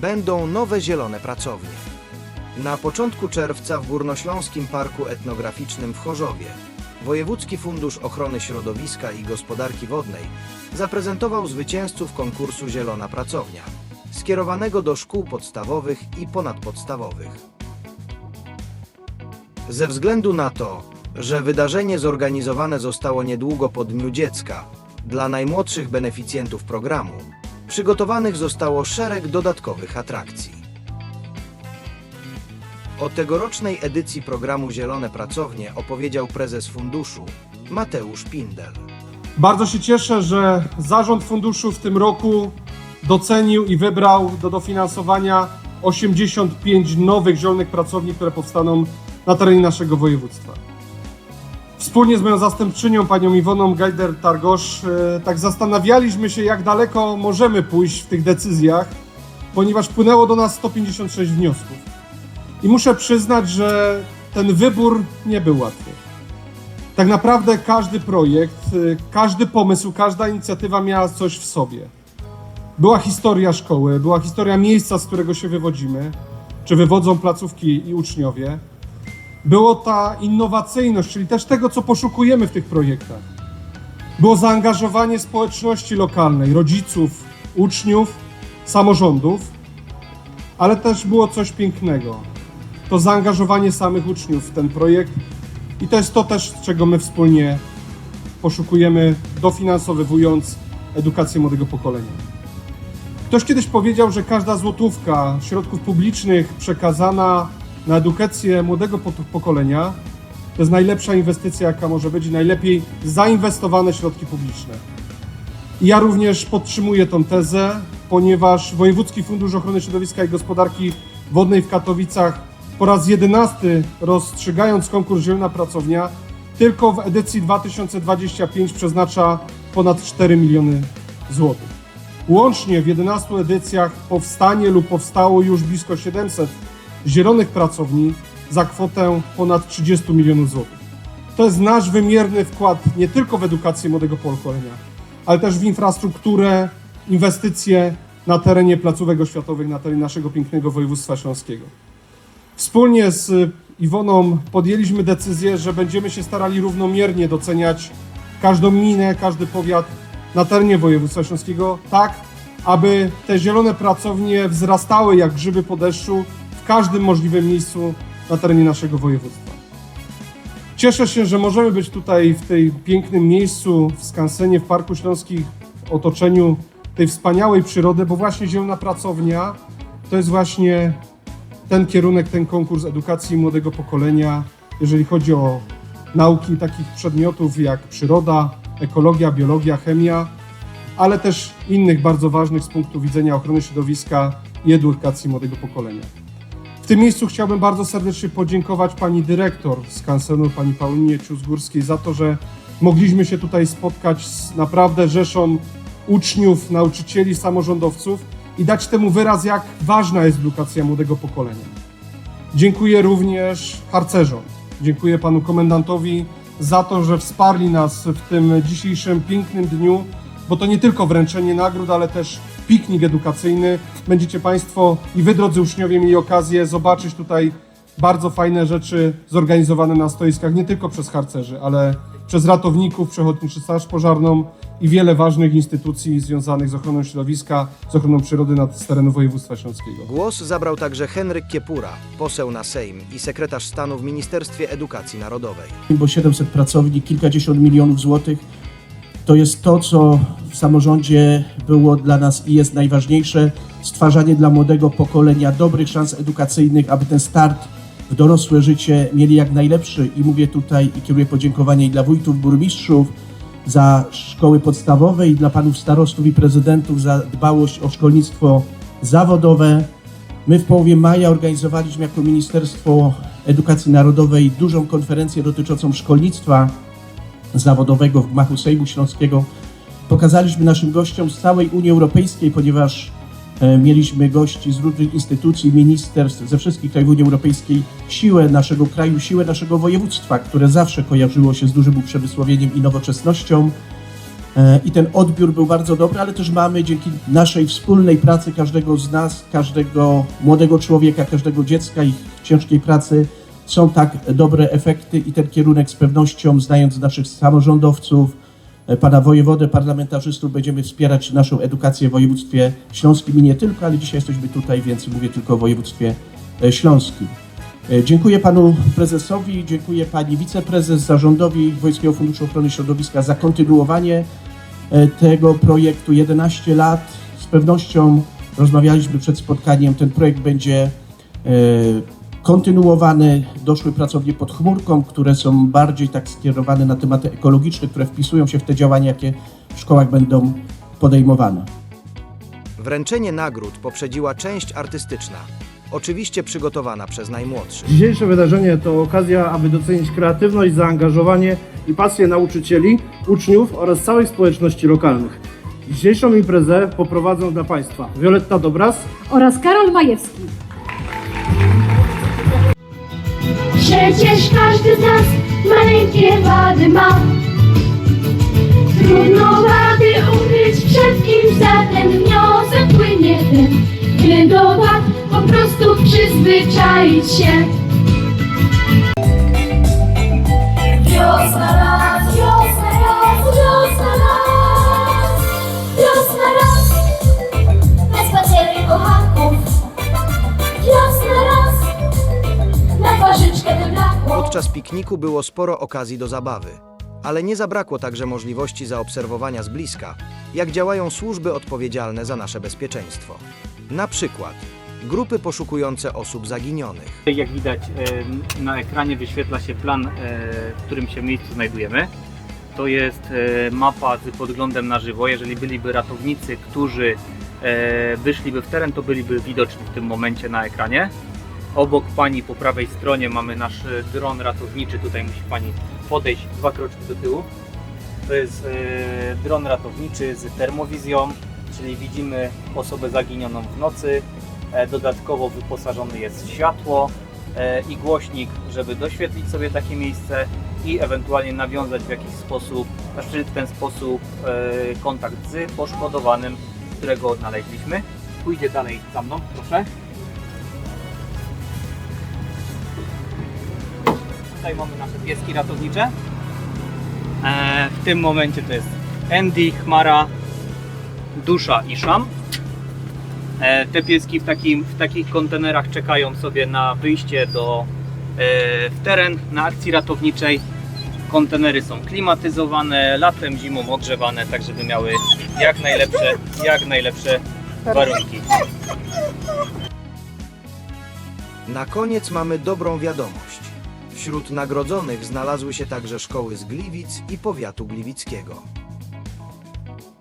będą nowe zielone pracownie. Na początku czerwca w Górnośląskim Parku Etnograficznym w Chorzowie Wojewódzki Fundusz Ochrony Środowiska i Gospodarki Wodnej zaprezentował zwycięzców konkursu Zielona Pracownia, skierowanego do szkół podstawowych i ponadpodstawowych. Ze względu na to, że wydarzenie zorganizowane zostało niedługo po Dniu Dziecka, dla najmłodszych beneficjentów programu przygotowanych zostało szereg dodatkowych atrakcji. O tegorocznej edycji programu Zielone Pracownie opowiedział prezes funduszu Mateusz Pindel. Bardzo się cieszę, że zarząd funduszu w tym roku docenił i wybrał do dofinansowania 85 nowych zielonych pracowni, które powstaną na terenie naszego województwa. Wspólnie z moją zastępczynią, panią Iwoną Gajder-Targosz, e, tak zastanawialiśmy się, jak daleko możemy pójść w tych decyzjach, ponieważ płynęło do nas 156 wniosków. I muszę przyznać, że ten wybór nie był łatwy. Tak naprawdę każdy projekt, y, każdy pomysł, każda inicjatywa miała coś w sobie. Była historia szkoły, była historia miejsca, z którego się wywodzimy, czy wywodzą placówki i uczniowie. Było ta innowacyjność, czyli też tego, co poszukujemy w tych projektach. Było zaangażowanie społeczności lokalnej, rodziców, uczniów, samorządów, ale też było coś pięknego. To zaangażowanie samych uczniów w ten projekt i to jest to też, czego my wspólnie poszukujemy, dofinansowywując edukację młodego pokolenia. Ktoś kiedyś powiedział, że każda złotówka środków publicznych przekazana na edukację młodego po- pokolenia to jest najlepsza inwestycja, jaka może być najlepiej zainwestowane środki publiczne. I ja również podtrzymuję tą tezę, ponieważ Wojewódzki Fundusz Ochrony Środowiska i Gospodarki Wodnej w Katowicach po raz jedenasty rozstrzygając konkurs Zielona Pracownia, tylko w edycji 2025 przeznacza ponad 4 miliony złotych. Łącznie w 11 edycjach powstanie lub powstało już blisko 700 zielonych pracowni za kwotę ponad 30 milionów złotych. To jest nasz wymierny wkład nie tylko w edukację młodego pokolenia, ale też w infrastrukturę, inwestycje na terenie placówek oświatowych, na terenie naszego pięknego województwa śląskiego. Wspólnie z Iwoną podjęliśmy decyzję, że będziemy się starali równomiernie doceniać każdą minę, każdy powiat na terenie województwa śląskiego, tak aby te zielone pracownie wzrastały jak grzyby po deszczu każdym możliwym miejscu na terenie naszego województwa. Cieszę się, że możemy być tutaj w tej pięknym miejscu w skansenie w Parku Śląskich w otoczeniu tej wspaniałej przyrody, bo właśnie zielona pracownia to jest właśnie ten kierunek, ten konkurs edukacji młodego pokolenia, jeżeli chodzi o nauki takich przedmiotów jak przyroda, ekologia, biologia, chemia, ale też innych bardzo ważnych z punktu widzenia ochrony środowiska i edukacji młodego pokolenia. Tym miejscu chciałbym bardzo serdecznie podziękować pani dyrektor z kancelu, pani Paulinie Ciuzgórskiej za to, że mogliśmy się tutaj spotkać z naprawdę rzeszą uczniów, nauczycieli, samorządowców i dać temu wyraz, jak ważna jest edukacja młodego pokolenia. Dziękuję również harcerzom. Dziękuję panu komendantowi za to, że wsparli nas w tym dzisiejszym pięknym dniu, bo to nie tylko wręczenie nagród, ale też piknik edukacyjny. Będziecie państwo i wy, drodzy uczniowie, mieli okazję zobaczyć tutaj bardzo fajne rzeczy zorganizowane na stoiskach, nie tylko przez harcerzy, ale przez ratowników, Przechotniczy Straż Pożarną i wiele ważnych instytucji związanych z ochroną środowiska, z ochroną przyrody na terenu województwa śląskiego. Głos zabrał także Henryk Kiepura, poseł na Sejm i sekretarz stanu w Ministerstwie Edukacji Narodowej. bo 700 pracowni, kilkadziesiąt milionów złotych to jest to, co w samorządzie było dla nas i jest najważniejsze. Stwarzanie dla młodego pokolenia dobrych szans edukacyjnych, aby ten start w dorosłe życie mieli jak najlepszy. I mówię tutaj i kieruję podziękowanie i dla wójtów, burmistrzów za szkoły podstawowe i dla panów starostów i prezydentów za dbałość o szkolnictwo zawodowe. My w połowie maja organizowaliśmy jako Ministerstwo Edukacji Narodowej dużą konferencję dotyczącą szkolnictwa zawodowego w gmachu Sejmu Śląskiego. Pokazaliśmy naszym gościom z całej Unii Europejskiej, ponieważ e, mieliśmy gości z różnych instytucji, ministerstw, ze wszystkich krajów Unii Europejskiej, siłę naszego kraju, siłę naszego województwa, które zawsze kojarzyło się z dużym uprzemysłowieniem i nowoczesnością. E, I ten odbiór był bardzo dobry, ale też mamy dzięki naszej wspólnej pracy każdego z nas, każdego młodego człowieka, każdego dziecka, ich ciężkiej pracy, są tak dobre efekty i ten kierunek z pewnością, znając naszych samorządowców, pana wojewodę, parlamentarzystów, będziemy wspierać naszą edukację w województwie śląskim i nie tylko, ale dzisiaj jesteśmy tutaj, więc mówię tylko o województwie e, śląskim. E, Dziękuję panu prezesowi, dziękuję pani wiceprezes, zarządowi Wojskiego Funduszu Ochrony Środowiska za kontynuowanie e, tego projektu 11 lat. Z pewnością rozmawialiśmy przed spotkaniem, ten projekt będzie e, kontynuowany. Doszły pracownie pod chmurką, które są bardziej tak skierowane na tematy ekologiczne, które wpisują się w te działania, jakie w szkołach będą podejmowane. Wręczenie nagród poprzedziła część artystyczna, oczywiście przygotowana przez najmłodszych. Dzisiejsze wydarzenie to okazja, aby docenić kreatywność, zaangażowanie i pasję nauczycieli, uczniów oraz całej społeczności lokalnych. Dzisiejszą imprezę poprowadzą dla Państwa Wioletta Dobras, oraz Karol Majewski. Przecież każdy z nas maleńkie wady ma. Trudno wady ukryć przed kimś, zatem wniosek płynie. Ten By do wad po prostu przyzwyczaić się Podczas pikniku było sporo okazji do zabawy, ale nie zabrakło także możliwości zaobserwowania z bliska, jak działają służby odpowiedzialne za nasze bezpieczeństwo. Na przykład grupy poszukujące osób zaginionych. Jak widać na ekranie wyświetla się plan, e, w którym się miejscu znajdujemy. To jest e, mapa z podglądem na żywo. Jeżeli byliby ratownicy, którzy e, wyszliby w teren, to byliby widoczni w tym momencie na ekranie. Obok Pani po prawej stronie mamy nasz dron ratowniczy. Tutaj musi Pani podejść dwa kroczki do tyłu. To jest e, dron ratowniczy z termowizją, czyli widzimy osobę zaginioną w nocy. E, Dodatkowo wyposażony jest w światło e, i głośnik, żeby doświetlić sobie takie miejsce i ewentualnie nawiązać w jakiś sposób, znaczy w ten sposób kontakt z poszkodowanym, którego odnaleźliśmy. Pójdzie dalej za mną, proszę. Tutaj mamy nasze pieski ratownicze. E, w tym momencie to jest Andy, Chmara, Dusza i Szam. E, Te pieski w, takim, w takich kontenerach czekają sobie na wyjście do, e, w teren na akcji ratowniczej. Kontenery są klimatyzowane, latem, zimą ogrzewane, tak żeby miały jak najlepsze, jak najlepsze warunki. Na koniec mamy dobrą wiadomość. Wśród nagrodzonych znalazły się także szkoły z Gliwic i powiatu gliwickiego.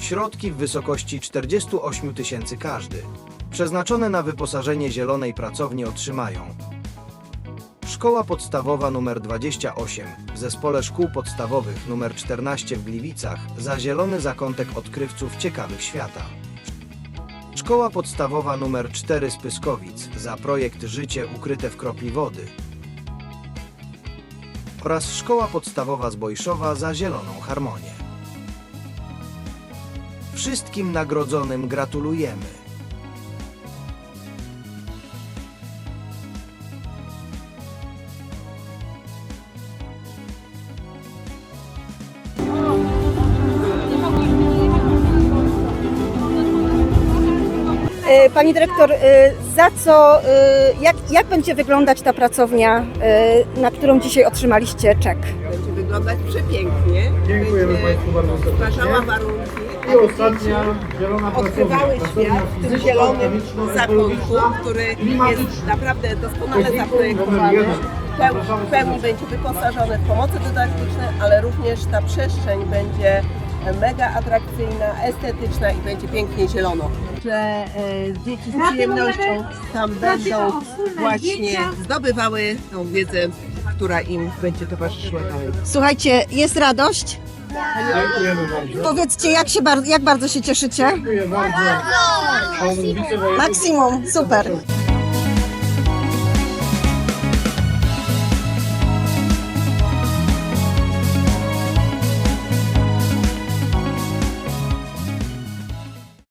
Środki w wysokości 48 tysięcy każdy, przeznaczone na wyposażenie zielonej pracowni otrzymają Szkoła podstawowa nr 28 w Zespole Szkół Podstawowych nr 14 w Gliwicach za zielony zakątek odkrywców ciekawych świata. Szkoła podstawowa nr 4 z Pyskowic za projekt Życie ukryte w kropli wody oraz Szkoła podstawowa z Bojszowa za zieloną harmonię. Wszystkim nagrodzonym gratulujemy. Pani dyrektor, e, za co, e, jak, jak będzie wyglądać ta pracownia, e, na którą dzisiaj otrzymaliście czek? będzie wyglądać przepięknie. Dziękujemy będzie Państwu bardzo serdecznie. stwarzała warunki, i ostatnia zielona odkrywały pracownia. świat w tym zielonym zakątku, który jest naprawdę doskonale zaprojektowany. Pełni będzie wyposażony w pomoce dydaktyczne, ale również ta przestrzeń będzie mega atrakcyjna, estetyczna i będzie pięknie zielono. Że e, dzieci z przyjemnością tam będą właśnie zdobywały tą wiedzę, która im będzie towarzyszyła dalej. Słuchajcie, jest radość? Dziękujemy bardzo. Powiedzcie, jak, się bar- jak bardzo się cieszycie? Dziękuję bardzo. Pan wicewojewoda Maksimum, super.